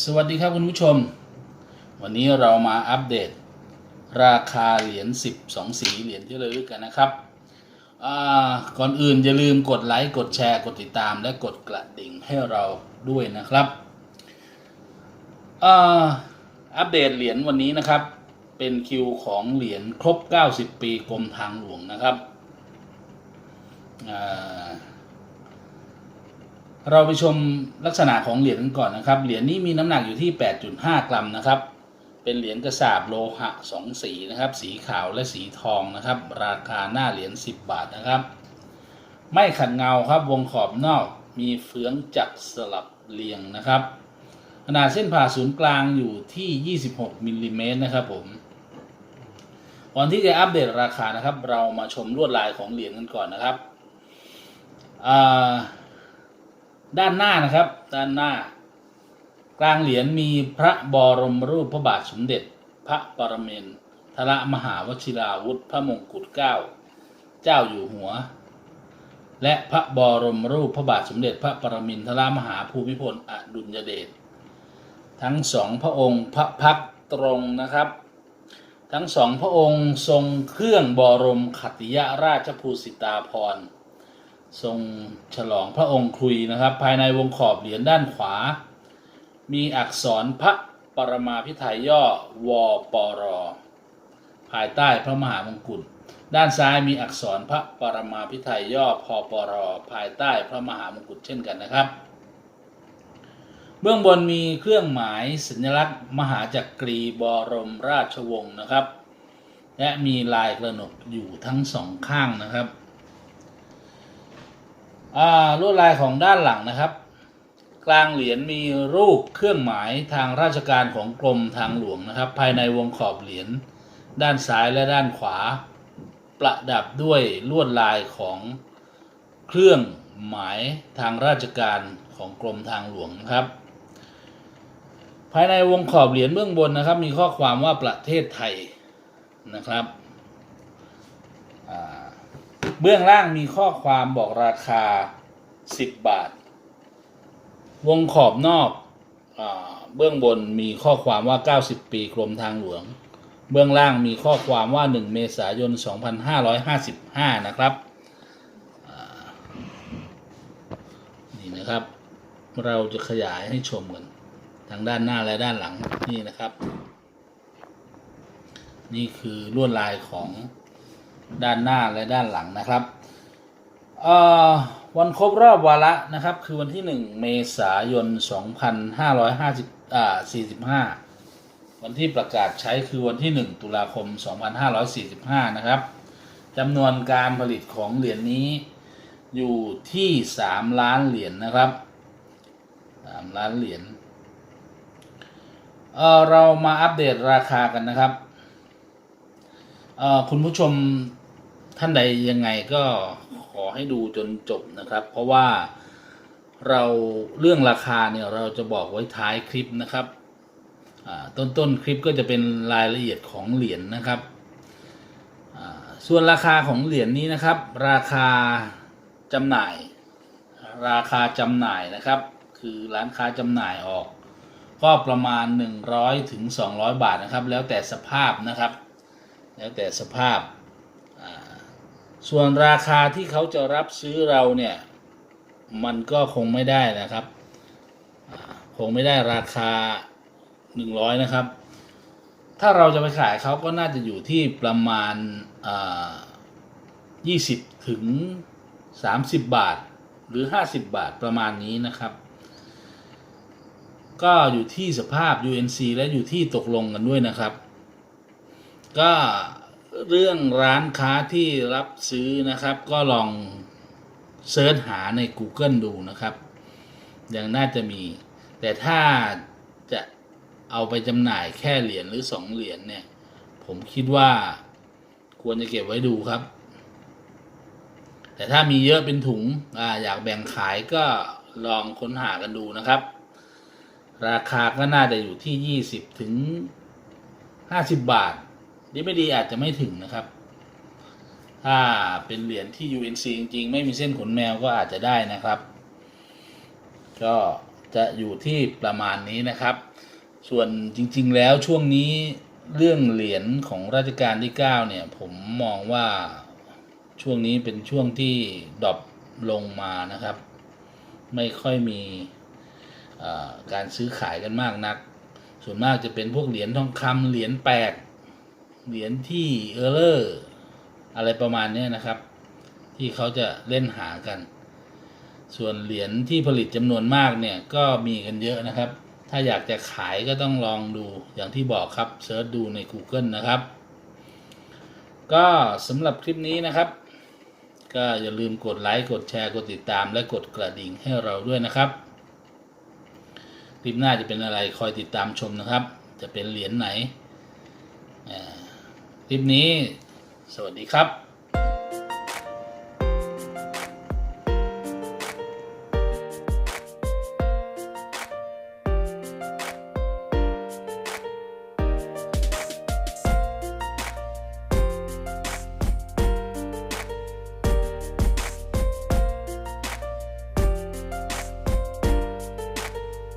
สวัสดีครับคุณผู้ชม วันนี้เรามาอัปเดต ราคาเหรียญ12 สีเหรียญที่ระลึกกันนะครับก่อนอื่นอย่าลืมกดไลค์กดแชร์กดติดตาม และกดกระดิ่งให้เราด้วยนะครับอัปเดตเหรียญวันนี้นะครับ เป็นคิวของเหรียญครบ 90 ปีกรมทางหลวงนะครับ เราไปชมลักษณะของเหรียญกันก่อนนะครับ เหรียญนี้มีน้ำหนักอยู่ที่ 8.5 กรัมนะครับ เป็นเหรียญกระสาบโลหะ 2 สีนะครับ สีขาวและสีทองนะครับ ราคาหน้าเหรียญ 10 บาทนะครับ ไม่ขัดเงาครับ วงขอบนอกมีเฟืองจักสลับเรียงนะครับ ขนาดเส้นผ่าศูนย์กลางอยู่ที่ 26มิลลิเมตรนะครับผม ก่อนที่จะอัปเดตราคานะครับ เรามาชมลวดลายของเหรียญกันก่อนนะครับอ่า ด้านหน้านะครับ ด้านหน้า กลางเหรียญมีพระบรมรูปพระบาทสมเด็จ พระปรเมนทรมหาวชิราวุธพระมงกุฎเกล้าเจ้าอยู่หัว และพระบรมรูปพระบาทสมเด็จ พระปรมินทรมหาภูมิพลอดุลยเดชทั้งสองพระองค์พระพักตรงนะครับ ทั้งสองพระองค์ทรงเครื่องบรมขัตติยราชภูสิตาภรณ์ ทรงฉลองพระองค์คุยนะครับ ภายในวงขอบเหรียญด้านขวา มีอักษรพระปรมาพิไทยย่อวปร ภายใต้พระมหามงกุฎด้านซ้ายมีอักษรพระปรมาพิไทยย่อพปร ภายใต้พระมหามงกุฎเช่นกันนะครับ เบื้องบนมีเครื่องหมายสัญลักษณ์ มหาจักรีบรมราชวงศ์นะครับ และมีลายกระหนกอยู่ทั้งสองข้างนะครับ ลวดลายของด้านหลังนะครับ กลางเหรียญมีรูปเครื่องหมายทางราชการของกรมทางหลวงนะครับ ภายในวงขอบเหรียญด้านซ้ายและด้านขวา ประดับด้วยลวดลายของเครื่องหมายทางราชการของกรมทางหลวงนะครับ ภายในวงขอบเหรียญเบื้องบนนะครับ มีข้อความว่าประเทศไทยนะครับอ่า เบื้องล่างมีข้อความบอกราคา 10 บาท วงขอบนอกอเบื้องบนมีข้อความว่า 90 ปีกรมทางหลวง เบื้องล่างมีข้อความว่า 1 เมษายน 2555 นะครับอ่านี่นะครับ เราจะขยายให้ชมกันทางด้านหน้าและด้านหลังนี่นะครับ นี่คือลวดลายของ ด้านหน้าและด้านหลังนะครับวันครบรอบวาระนะครับ คือวันที่ 1 เมษายน 2550อ่า45 วันที่ประกาศใช้คือวันที่ 1 ตุลาคม 2545 นะครับจำนวนการผลิตของเหรียญนี้อยู่ที่ 3 ล้านเหรียญนนะครับ 3 ล้านเหรียญเเรามาอัปเดตราคากันนะครับ คุณผู้ชม ท่านใดยังไงก็ขอให้ดูจนจบนะครับ เพราะว่าเราเรื่องราคาเนี่ยเราจะบอกไว้ท้ายคลิปนะครับต้นต้นคลิปก็จะเป็นรายละเอียดของเหรียญนะครับ ส่วนราคาของเหรียญนี้นะครับ ราคาจำหน่าย ราคาจำหน่ายนะครับ คือร้านค้าจำหน่ายออก ก็ประมาณ 100ถึง200 บาทนะครับ แล้วแต่สภาพนะครับ แล้วแต่สภาพ ส่วนราคาที่เขาจะรับซื้อเราเนี่ยมันก็คงไม่ได้นะครับ คงไม่ได้ราคา 100 นะครับ ถ้าเราจะไปขายเขาก็น่าจะอยู่ที่ประมาณอ่า20 ถึง 30 บาท หรือ 50 บาทประมาณนี้นะครับ ก็อยู่ที่สภาพ UNC และอยู่ที่ตกลงกันด้วยนะครับ ก็ เรื่องร้านค้าที่รับซื้อนะครับ ก็ลองเซิร์ชหาใน Google ดูนะครับยังน่าจะมี แต่ถ้าจะเอาไปจำหน่ายแค่เหรียญหรือสองเหรียญเนี่ย ผมคิดว่าควรจะเก็บไว้ดูครับ แต่ถ้ามีเยอะเป็นถุงออยากแบ่งขายก็ลองค้นหากันดูนะครับ ราคาก็น่าจะอยู่ที่ 20 ถึง 50 บาท ดีไม่ดีอาจจะไม่ถึงนะครับ ถ้าเป็นเหรียญที่ UNC จริงๆ ไม่มีเส้นขนแมวก็อาจจะได้นะครับ ก็จะอยู่ที่ประมาณนี้นะครับ ส่วนจริงๆ แล้วช่วงนี้เรื่องเหรียญของรัชกาลที่ 9 เนี่ย ผมมองว่าช่วงนี้เป็นช่วงที่ดรอปลงมานะครับ ไม่ค่อยมีเอ่อการซื้อขายกันมากนัก ส่วนมากจะเป็นพวกเหรียญทองคำเหรียญแปด เหรียญที่เออร์เลอร์อะไรประมาณนี้นะครับ ที่เขาจะเล่นหากัน ส่วนเหรียญที่ผลิตจำนวนมากเนี่ยก็มีกันเยอะนะครับ ถ้าอยากจะขายก็ต้องลองดูอย่างที่บอกครับเซิร์ชดูใน Google นะครับ ก็สำหรับคลิปนี้นะครับ ก็อย่าลืมกดไลค์กดแชร์กดติดตาม และกดกระดิ่งให้เราด้วยนะครับคลิปหน้าจะเป็นอะไรคอยติดตามชมนะครับ จะเป็นเหรียญไหนอ่า ลิปนี้ สวัสดีครับ